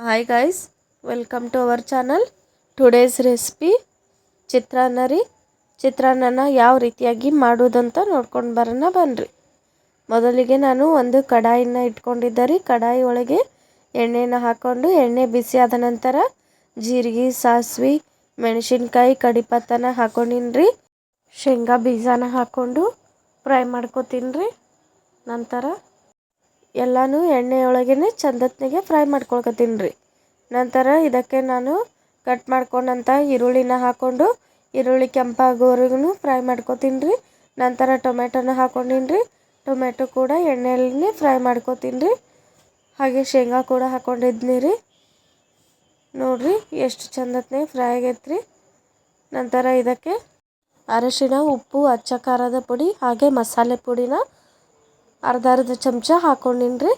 Hi guys welcome to our channel today's recipe chitranna ರೀ. ಚಿತ್ರಾನ್ನನ ಯಾವ ರೀತಿಯಾಗಿ ಮಾಡೋದಂತ ನೋಡ್ಕೊಂಡು ಬರೋಣ ಬನ್ನಿರಿ ಮೊದಲಿಗೆ ನಾನು ಒಂದು ಕಡಾಯಿನ ಇಟ್ಕೊಂಡಿದ್ದೆ ರೀ. ಕಡಾಯಿ ಒಳಗೆ ಎಣ್ಣೆನ ಹಾಕ್ಕೊಂಡು ಎಣ್ಣೆ ಬಿಸಿ ಆದ ನಂತರ ಜೀರಿಗೆ, ಸಾಸಿವೆ, ಮೆಣಸಿನ್ಕಾಯಿ, ಕಡಿಪತ್ತನ ಹಾಕೊಂಡಿನ್ರಿ ಶೇಂಗಾ ಬೀಜನ ಹಾಕ್ಕೊಂಡು ಫ್ರೈ ಮಾಡ್ಕೊತೀನಿ ರೀ. ನಂತರ ಎಲ್ಲನೂ ಎಣ್ಣೆಯೊಳಗೇ ಚಂದತ್ನಾಗೆ ಫ್ರೈ ಮಾಡ್ಕೊಳ್ಕತ್ತೀನಿ ರೀ. ನಂತರ ಇದಕ್ಕೆ ನಾನು ಕಟ್ ಮಾಡ್ಕೊಂಡಂಥ ಈರುಳ್ಳಿನ ಹಾಕ್ಕೊಂಡು ಈರುಳ್ಳಿ ಕೆಂಪಾಗೋವರೆಗೂ ಫ್ರೈ ಮಾಡ್ಕೊತೀನಿ ರೀ. ನಂತರ ಟೊಮೆಟೊನ ಹಾಕ್ಕೊಂಡಿನಿ ರೀ. ಟೊಮೆಟೊ ಕೂಡ ಎಣ್ಣೆಯಲ್ಲಿ ಫ್ರೈ ಮಾಡ್ಕೊತೀನಿ ರೀ. ಹಾಗೆ ಶೇಂಗಾ ಕೂಡ ಹಾಕ್ಕೊಂಡಿದ್ನಿ ರೀ. ನೋಡಿರಿ ಎಷ್ಟು ಚಂದತ್ನೇ ಫ್ರೈ ಆಗೈತೆ ನಂತರ ಇದಕ್ಕೆ ಅರಶಿನ ಉಪ್ಪು, ಅಚ್ಚ ಖಾರದ ಪುಡಿ ಹಾಗೆ ಮಸಾಲೆ ಪುಡಿನ ಅರ್ಧ ಅರ್ಧ ಚಮಚ ಹಾಕೊಂಡಿನ್ರಿ.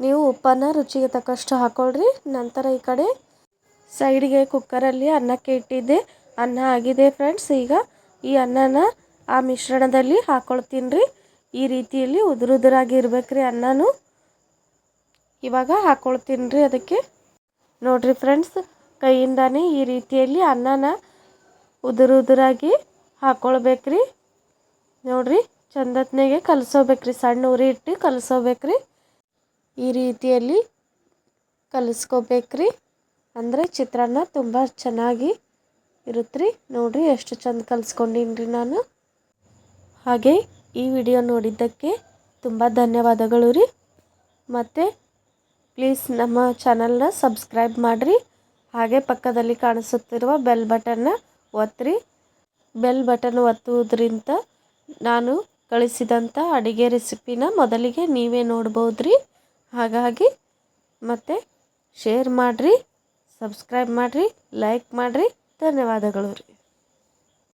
ನೀವು ಉಪ್ಪನ್ನು ರುಚಿಗೆ ತಕ್ಕಷ್ಟು ಹಾಕೊಳ್ರಿ. ನಂತರ ಈ ಕಡೆ ಸೈಡಿಗೆ ಕುಕ್ಕರಲ್ಲಿ ಅನ್ನಕ್ಕೆ ಇಟ್ಟಿದ್ದೆ. ಅನ್ನ ಆಗಿದೆ ಫ್ರೆಂಡ್ಸ್. ಈಗ ಈ ಅನ್ನನ ಆ ಮಿಶ್ರಣದಲ್ಲಿ ಹಾಕ್ಕೊಳ್ತೀನಿ ಈ ರೀತಿಯಲ್ಲಿ ಉದುರುದುರಾಗಿ ಇರ್ಬೇಕು ರೀ ಅನ್ನನೂ. ಇವಾಗ ಹಾಕ್ಕೊಳ್ತೀನಿ ಅದಕ್ಕೆ. ನೋಡಿರಿ ಫ್ರೆಂಡ್ಸ್, ಕೈಯಿಂದಾನೇ ಈ ರೀತಿಯಲ್ಲಿ ಅನ್ನನ ಉದುರುದುರಾಗಿ ಹಾಕ್ಕೊಳ್ಬೇಕ್ರಿ ನೋಡಿರಿ ಚಂದತ್ನಾಗೆ ಕಲಸೋಬೇಕ್ರಿ, ಸಣ್ಣ ಉರಿ ಇಟ್ಟು ಕಲಸೋಬೇಕ್ರಿ. ಈ ರೀತಿಯಲ್ಲಿ ಕಲಿಸ್ಕೋಬೇಕ್ರಿ. ಅಂದರೆ ಚಿತ್ರಾನ್ನ ತುಂಬ ಚೆನ್ನಾಗಿ ಇರುತ್ತೆ ರೀ ನೋಡಿರಿ ಎಷ್ಟು ಚಂದ ಕಲಿಸ್ಕೊಂಡಿನ್ರಿ ನಾನು. ಹಾಗೆ ಈ ವಿಡಿಯೋ ನೋಡಿದ್ದಕ್ಕೆ ತುಂಬ ಧನ್ಯವಾದಗಳು ರೀ. ಮತ್ತು ಪ್ಲೀಸ್ ನಮ್ಮ ಚಾನಲ್ನ ಸಬ್ಸ್ಕ್ರೈಬ್ ಮಾಡಿರಿ. ಹಾಗೆ ಪಕ್ಕದಲ್ಲಿ ಕಾಣಿಸುತ್ತಿರುವ ಬೆಲ್ ಬಟನ್ನ ಒತ್ತಿರಿ ಬೆಲ್ ಬಟನ್ ಒತ್ತುವುದರಿಂದ ನಾನು ಕಳಿಸಿದಂಥ ಅಡುಗೆ ರೆಸಿಪಿನ ಮೊದಲಿಗೆ ನೀವೇ ನೋಡ್ಬೋದ್ರಿ. ಹಾಗಾಗಿ ಮತ್ತು ಶೇರ್ ಮಾಡಿರಿ, ಸಬ್ಸ್ಕ್ರೈಬ್ ಮಾಡಿರಿ, ಲೈಕ್ ಮಾಡಿರಿ. ಧನ್ಯವಾದಗಳು ರೀ.